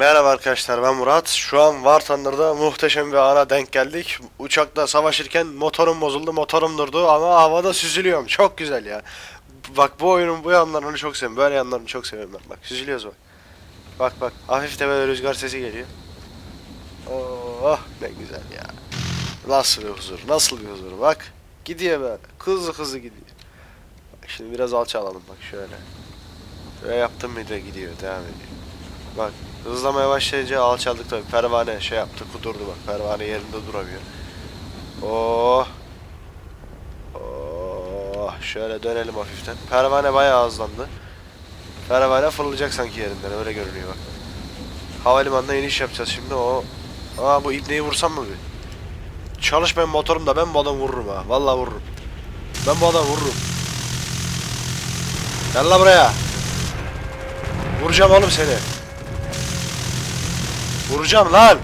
Merhaba arkadaşlar ben Murat. Şu an War Thunder'da muhteşem bir ana denk geldik. Uçakta savaşırken motorum bozuldu, motorum durdu ama havada süzülüyorum. Çok güzel ya. Bak bu oyunun bu yanlarını çok seviyorum. Böyle yanlarını çok seviyorum ben. Bak süzülüyoruz bak. Bak bak hafif de böyle rüzgar sesi geliyor. Oh ne güzel ya. Nasıl bir huzur, nasıl bir huzur bak. Gidiyor böyle. Hızlı hızlı gidiyor. Bak şimdi biraz alçalalım bak şöyle. Böyle yaptım mıydı gidiyor, devam ediyor. Bak hızlamaya başlayınca alçaldık tabii. Pervane şey yaptı, kudurdu bak. Pervane yerinde duramıyor. Oh. Oh. Şöyle dönelim hafiften. Pervane bayağı hızlandı. Pervane fırlayacak sanki yerinden öyle görünüyor bak. Havalimanına iniş yapacağız şimdi o. Aa bu ibneyi vursam mı bir? Çalış ben motorum da ben bu adamı vururum ha. Vallahi vururum. Ben bu adamı vururum. Gel la buraya. Vuracağım oğlum seni. Vuracağım lan.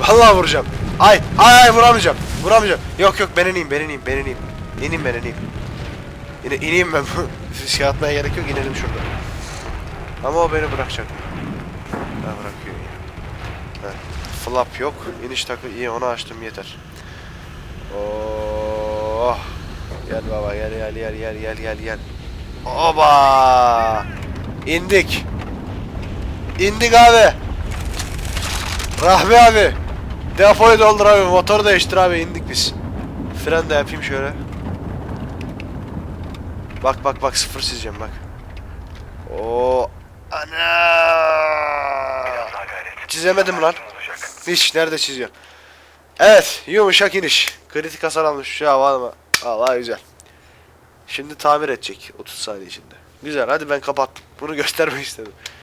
Vallahi vuracağım. Ay ay ay vuramayacağım. Vuramayacağım. Yok yok ben ineyim ben ineyim ben ineyim. İneyim ben ineyim. Yine ineyim ben. şey atmaya gerek yok inelim şurada. Ama o beni bırakacak. Ha bırakıyor iyi. Ha, Flap yok. İniş takı iyi onu açtım yeter. Oh. Gel baba gel gel gel gel gel gel gel. Oba! İndik. İndik abi. Rahmi abi. Depoyu doldur abi. Motoru değiştir abi. indik biz. Fren de yapayım şöyle. Bak bak bak sıfır çizeceğim bak. Oo. Ana. Çizemedim lan. Hiç nerede çiziyorum? Evet yumuşak iniş. Kritik hasar almış şu hava alma. Vallahi güzel. Şimdi tamir edecek 30 saniye içinde. Güzel hadi ben kapattım. Bunu göstermek istedim.